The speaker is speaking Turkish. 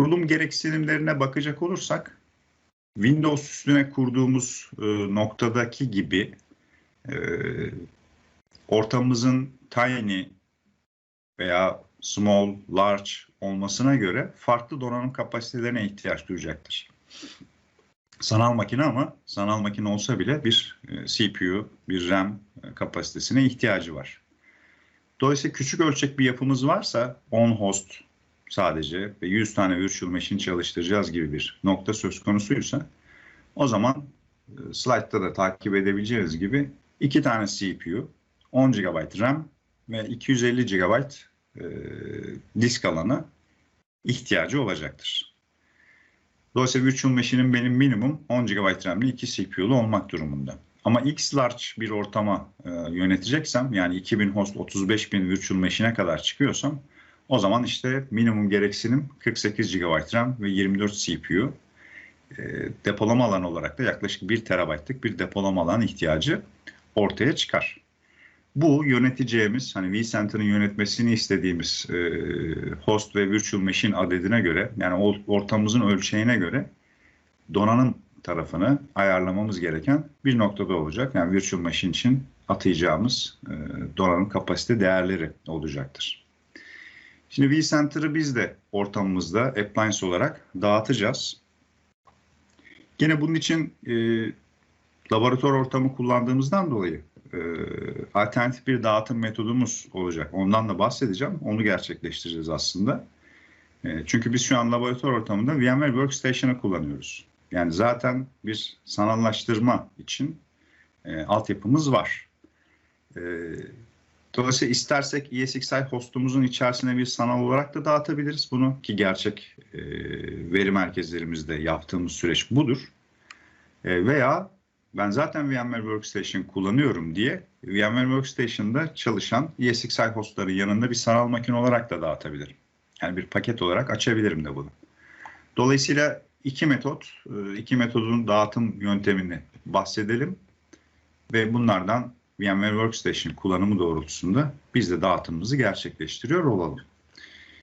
kurulum gereksinimlerine bakacak olursak Windows üstüne kurduğumuz e, noktadaki gibi e, ortamımızın tiny veya small, large olmasına göre farklı donanım kapasitelerine ihtiyaç duyacaktır. Sanal makine ama sanal makine olsa bile bir e, CPU, bir RAM e, kapasitesine ihtiyacı var. Dolayısıyla küçük ölçek bir yapımız varsa on host sadece ve 100 tane virtual machine çalıştıracağız gibi bir nokta söz konusuysa o zaman e, slide'da da takip edebileceğiniz gibi iki tane CPU, 10 GB RAM ve 250 GB e, disk alanı ihtiyacı olacaktır. Dolayısıyla Virtual Machine'in benim minimum 10 GB RAM'li 2 CPU'lu olmak durumunda. Ama X large bir ortama e, yöneteceksem yani 2000 host 35.000 Virtual Machine'e kadar çıkıyorsam o zaman işte minimum gereksinim 48 GB RAM ve 24 CPU. E, depolama alanı olarak da yaklaşık 1 terabaytlık bir depolama alanı ihtiyacı ortaya çıkar. Bu yöneteceğimiz hani vCenter'ın yönetmesini istediğimiz e, host ve virtual machine adedine göre yani ortamımızın ölçeğine göre donanım tarafını ayarlamamız gereken bir noktada olacak. Yani virtual machine için atayacağımız e, donanım kapasite değerleri olacaktır. Şimdi vCenter'ı biz de ortamımızda appliance olarak dağıtacağız. Yine bunun için e, laboratuvar ortamı kullandığımızdan dolayı e, alternatif bir dağıtım metodumuz olacak. Ondan da bahsedeceğim. Onu gerçekleştireceğiz aslında. E, çünkü biz şu an laboratuvar ortamında VMware Workstation'ı kullanıyoruz. Yani zaten bir sanallaştırma için e, altyapımız var. E, dolayısıyla istersek ESXi hostumuzun içerisine bir sanal olarak da dağıtabiliriz bunu ki gerçek e, veri merkezlerimizde yaptığımız süreç budur. E, veya ben zaten VMware Workstation kullanıyorum diye VMware Workstation'da çalışan ESXi hostları yanında bir sanal makine olarak da dağıtabilirim. Yani bir paket olarak açabilirim de bunu. Dolayısıyla iki metot, e, iki metodun dağıtım yöntemini bahsedelim ve bunlardan VMware Workstation kullanımı doğrultusunda biz de dağıtımımızı gerçekleştiriyor olalım.